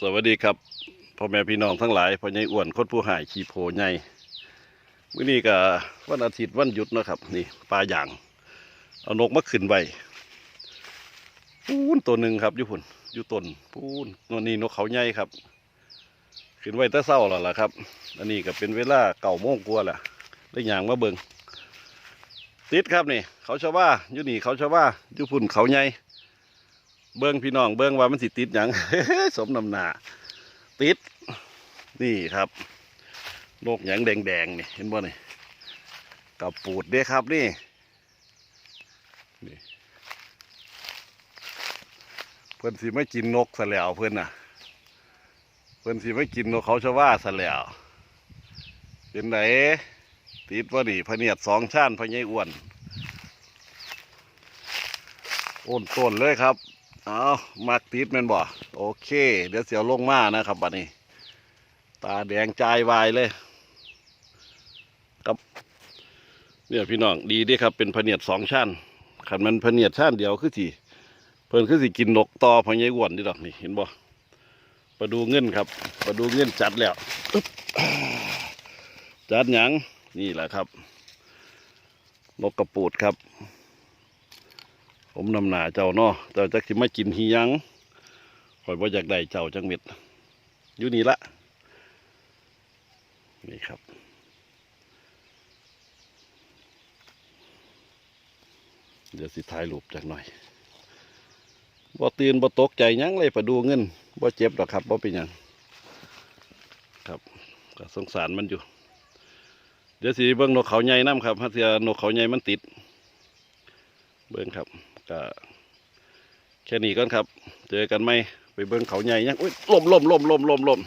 สวัสดีครับพ่อแม่พี่น้องทั้งหลายพ่อใหญ่อ้วนคนผู้หายขี่โพใหญ่มื้อนี้ก็วันอาทิตย์วันหยุดนะครับ นี่ปลาอย่างเอานกมาขึ้นไว้ปูนตัวหนึ่งครับอยู่พุ่นอยู่ต้นปูนตัวนี้นกเขาใหญ่ครับ ขึ้นไว้แต่เศร้าแล้วล่ะครับ อันนี้ก็เป็นเวลาเก่าโมงกว่าแหละได้อย่างมาเบิงติดครับนี่ เขาชาวว่าอยู่นี่เขาชาวว่าอยู่พุ่นเขาใหญ่ เบิ้งพี่น้องเบิ้งว่ามันสิติดหยังสมนำหนาติด นี่ครับโลกหยังแดงๆนี่เห็นบ่นี่กับปูดเด้ครับนี่นี่เพิ่อนสิไม่กินนกซะแล้วเพิ่อนน่ะ เพิ่อนสิไม่กินนกเขาชะว่าซะแล้วเป็นไหนติดว่านี่พเนียดสองชั้นพะใหญ่อ้วน โอนต้นเลยครับ เอามักติดแมันบ่โอเค เดี๋ยวเสียวลงมานะครับบัดนี้ ตาแดงใจายวายเลยครับเนี่ยพี่น้องดีด้ครับเป็นพเนียดสองชั้นขันมันพเนียดชั้นเดียวคือสิเพิ่นคือสิกินนกตอพะยายวนนี่ดอกนี่เห็นบ่ปลาดูเงินครับปลาดูเงินจัดแล้วจัดหยังนี่แหละครับนกกระปูดครับ ผมนำหนาเจ้าเนาะเจ้าจักสิมากินฮียังข่อยบ่าอยากได้เจ้าจังเม็ดอยู่นี่ละนี่ครับเดี๋ยวสิถ่ายรูปจักหน่อยบ่ตื่นบ่ตกใจยังเลยไปดูเงินบ่เจ็บดอกครับบ่เป็นยังครับก็สงสารมันอยู่ เดี๋ยวสิเบิ่งนกเขาใหญ่น้ำครับถ้าเสียนกเขาใหญ่มันติด เบิ่งครับ ก็แค่นี้ก่อนครับ เจอกันไหมไปเบิ้งเขาใหญ่ยังอุ้ยลมลมลมลมลมลม